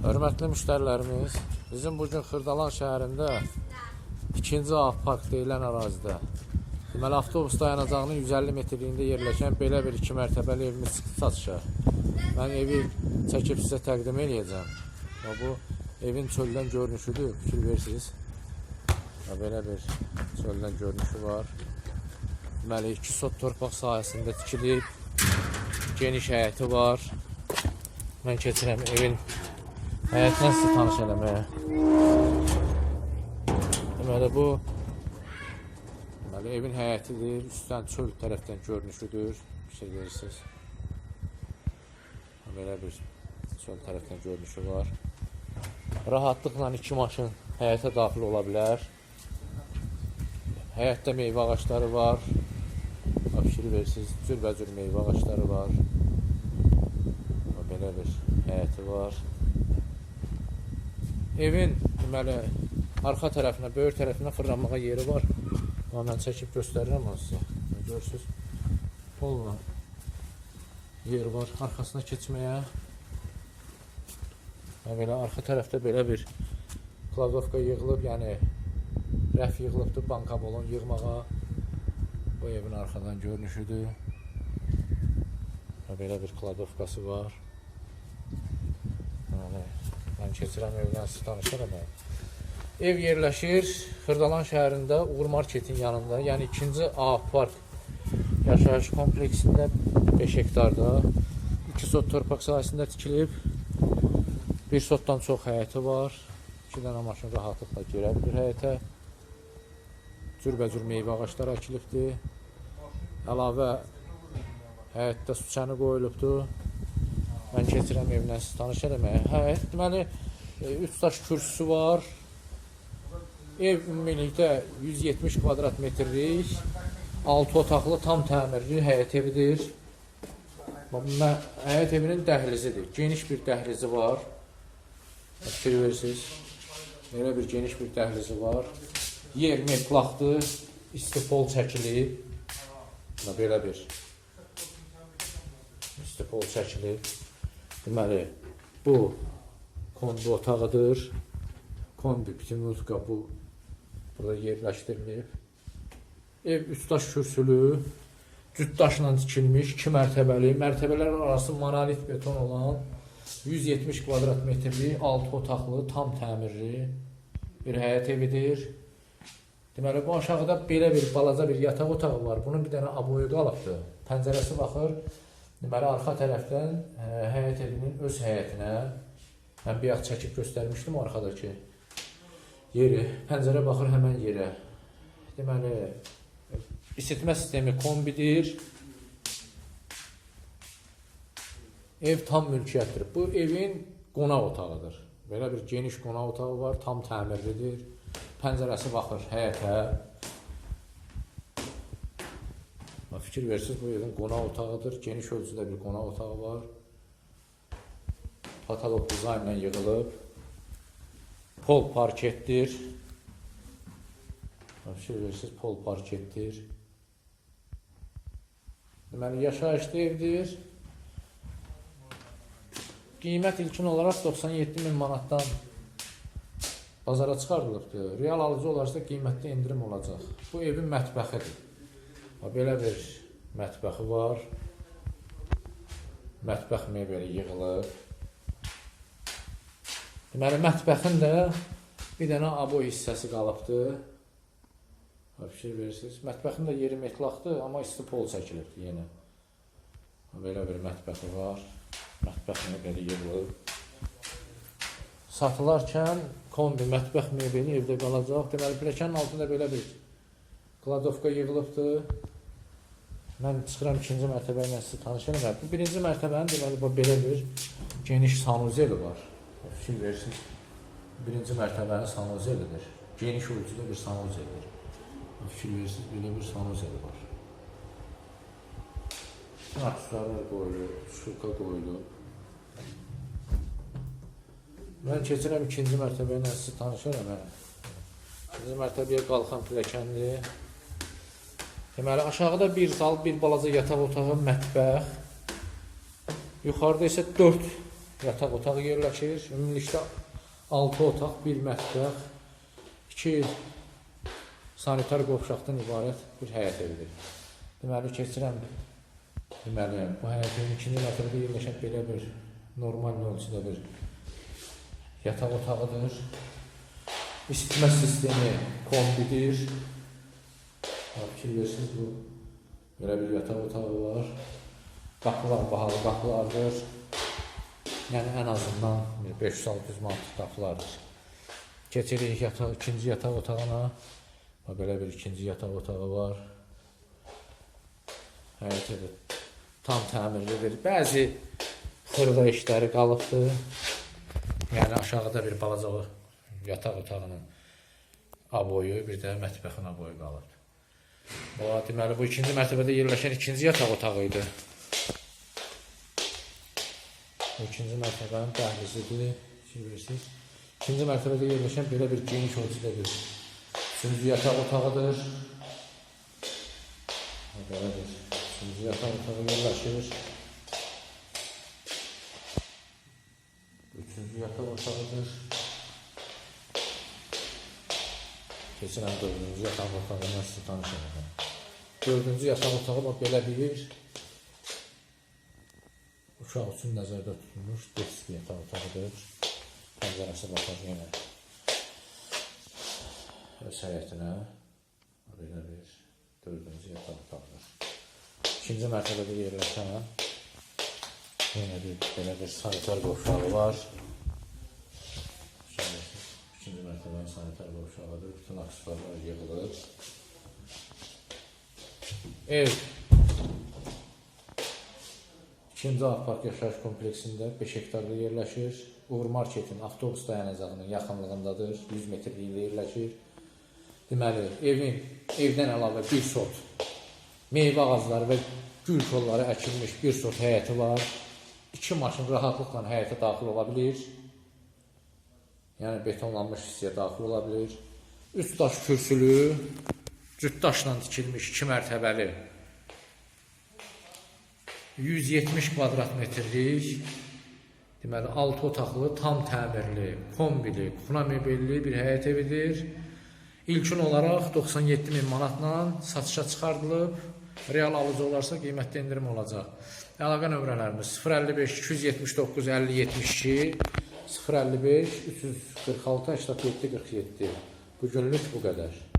Hörmətli müştərilərimiz, bizim bugün Xırdalan şəhərində ikinci A park deyilən ərazidə deməli avtobus dayanacağının 150 metrliyində yerləşən belə bir iki mərtəbəli evimiz çıxdı satışa. Mən evi çəkib sizə təqdim eləyəcəm. Və bu evin çöldən görünüşüdür, fikir versiniz. Və belə bir çöldən görünüşü var. Deməli 2 sot torpaq sahəsində tikilib, geniş həyəti var. Mən keçirəm evin həyətinə sizi tanış eləməyə. Deməli bu deməli evin həyətidir, üstdən çöl tərəfdən görünüşüdür. Bir şey verirsiniz. Belə bir çöl tərəfdən görünüşü var. Rahatlıqla iki maşın həyətə daxil ola bilər. Həyətdə meyvə ağacları var. Abşir versiniz, cürbəcür meyvə ağacları var. Belə bir həyəti var. Evin deməli arxa tərəfinə, böyür tərəfinə fırlanmağa yeri var. Amma mən çəkib göstərirəm sizə. Görürsüz? Polla yer var arxasına keçməyə. Və belə arxa tərəfdə belə bir kladovka yığılıb, yəni rəf yığılıbdır banka bolon yığmağa. Bu evin arxadan görünüşüdür. Və belə bir kladovkası var. Yəni, mən keçirəm evdən sizi tanışıram. Ev yerləşir Xırdalan şəhərində Uğur Marketin yanında, yəni 2-ci A park yaşayış kompleksində 5 hektarda 2 sot torpaq sahəsində tikilib. 1 sotdan çox həyəti var. 2 dənə maşın rahatlıqla girə bilir həyətə. Cürbəcür meyvə ağacları əkilibdir. Əlavə həyətdə su qoyulubdur. Mən keçirəm evlə sizi tanış eləməyə. Həyət deməli 3 daş kürsüsü var. Ev ümumilikdə 170 kvadrat metrlik, 6 otaqlı tam təmirli həyət evidir. Bax, mə- Həyət evinin dəhlizidir. Geniş bir dəhlizi var. Fikir verirsiniz. Belə bir geniş bir dəhlizi var. Yer metlaqdır. İstipol çəkilib. Belə bir istipol çəkilib. Deməli, bu kombi otağıdır. Kombi Pitimutka bu burada yerləşdirilib. Ev üç daş kürsülü, cüt daşla tikilmiş, 2 mərtəbəli, mərtəbələr arası monolit beton olan 170 kvadrat metrli, 6 otaqlı, tam təmirli bir həyət evidir. Deməli bu aşağıda belə bir balaca bir yataq otağı var. Bunun bir dənə aboyu qalıbdı. Pəncərəsi baxır. Deməli arxa tərəfdən ə, həyət evinin öz həyətinə mən bir vaxt çəkib göstərmişdim arxadakı yeri. Pəncərə baxır həmən yerə. Deməli isitmə sistemi kombidir. Ev tam mülkiyyətdir. Bu evin qonaq otağıdır. Belə bir geniş qonaq otağı var, tam təmirlidir. Pəncərəsi baxır həyətə. Bax, Fikir versiniz bu evin qonaq otağıdır. Geniş ölçüdə bir qonaq otağı var. Patolog dizaynla yığılıb. Pol parketdir. Fikir versiniz pol parketdir. Deməli yaşayışlı evdir. Qiymət ilkin olaraq 97 min manatdan bazara çıxardılıbdır. Real alıcı olarsa qiymətdə endirim olacaq. Bu evin mətbəxidir. Belə bir mətbəxi var. Mətbəx mebeli yığılıb. Deməli mətbəxin də bir dənə abo hissəsi qalıbdır. Bax, Fikir verirsiniz. Mətbəxin də yeri metlaqdır, amma isti pol çəkilibdir yenə. Belə bir mətbəxi var. Mətbəx mebeli yığılıb. Satılarkən kombi mətbəx mebeli evdə qalacaq. Deməli pilləkənin altında belə bir kladovka yığılıbdır. Mən çıxıram ikinci mərtəbə ilə sizi tanış eləmək. Bu birinci mərtəbənin deməli bu belə bir geniş sanuzeli var. Fikir versiniz. Birinci mərtəbənin sanuzelidir. Geniş ölçüdə bir sanuzelidir. Fikir versiniz belə bir sanuzeli var. Aksessuarlar qoyulub, şurka qoyulub. Mən keçirəm ikinci mərtəbə ilə sizi tanışıram. hə. İkinci mərtəbəyə qalxan pilləkəndir. Deməli aşağıda bir zal, bir balaca yataq otağı, mətbəx. Yuxarıda isə 4 yataq otağı yerləşir. Ümumilikdə 6 otaq, 1 mətbəx, 2 sanitar qovşaqdan ibarət bir həyət evidir. Deməli keçirəm. Deməli bu həyətin ikinci mərtəbədə yerləşən belə bir normal ölçüdə bir yataq otağıdır. İsitmə sistemi kombidir. Fikirlərsiniz bu belə bir yataq otağı var. Qapılar bahalı qapılardır. Yəni ən azından 500-600 manat qapılardır. Keçirik yataq, ikinci yataq otağına. Bax, Belə bir ikinci yataq otağı var. Həyətə də tam təmirlidir. Bəzi xırda işləri qalıbdır. Yəni aşağıda bir balaca yataq otağının aboyu, bir də mətbəxin aboyu qalıbdır. O deməli bu ikinci mərtəbədə yerləşən ikinci yataq otağı idi. Bu ikinci mərtəbənin dəhlizidir. Bilirsiniz. İkinci mərtəbədə yerləşən belə bir geniş ölçüdə bir üçüncü yataq otağıdır. Ha, Belə bir üçüncü yataq otağı yerləşir. Üçüncü yataq otağıdır. Keçirəm dördüncü yataq otağından sizi tanışım. Dördüncü yataq otağı bax belə bir uşaq üçün nəzərdə tutulmuş desk yataq otağıdır. Pəncərəsi baxar yenə öz həyətinə belə bir dördüncü yataq otağıdır. İkinci mərtəbədə yerləşən yenə bir belə bir sanitar qovşağı var. Şöyle, İkinci mərtəbənin sanitar qovşağıdır. Bütün aksesuarlar yığılır. Ev İkinci Park yaşayış kompleksində 5 hektarda yerləşir. Uğur Marketin avtobus dayanacağının yaxınlığındadır. 100 metrlikdə yerləşir. Deməli, evin evdən əlavə bir sot meyvə ağacları və gül kolları əkilmiş bir sot həyəti var. İki maşın rahatlıqla həyətə daxil ola bilir. Yəni betonlanmış hissəyə daxil ola bilir. Üst daş kürsülü, cüt daşla tikilmiş iki mərtəbəli 170 kvadrat metrlik deməli 6 otaqlı, tam təmirli, kombili, kuxna mebelli bir həyət evidir. İlkin olaraq 97 min manatla satışa çıxardılıb. Real alıcı olarsa qiymətdə endirim olacaq. Əlaqə nömrələrimiz 055 279 50 72 055 346 87 47. Bu günlük bu qədər.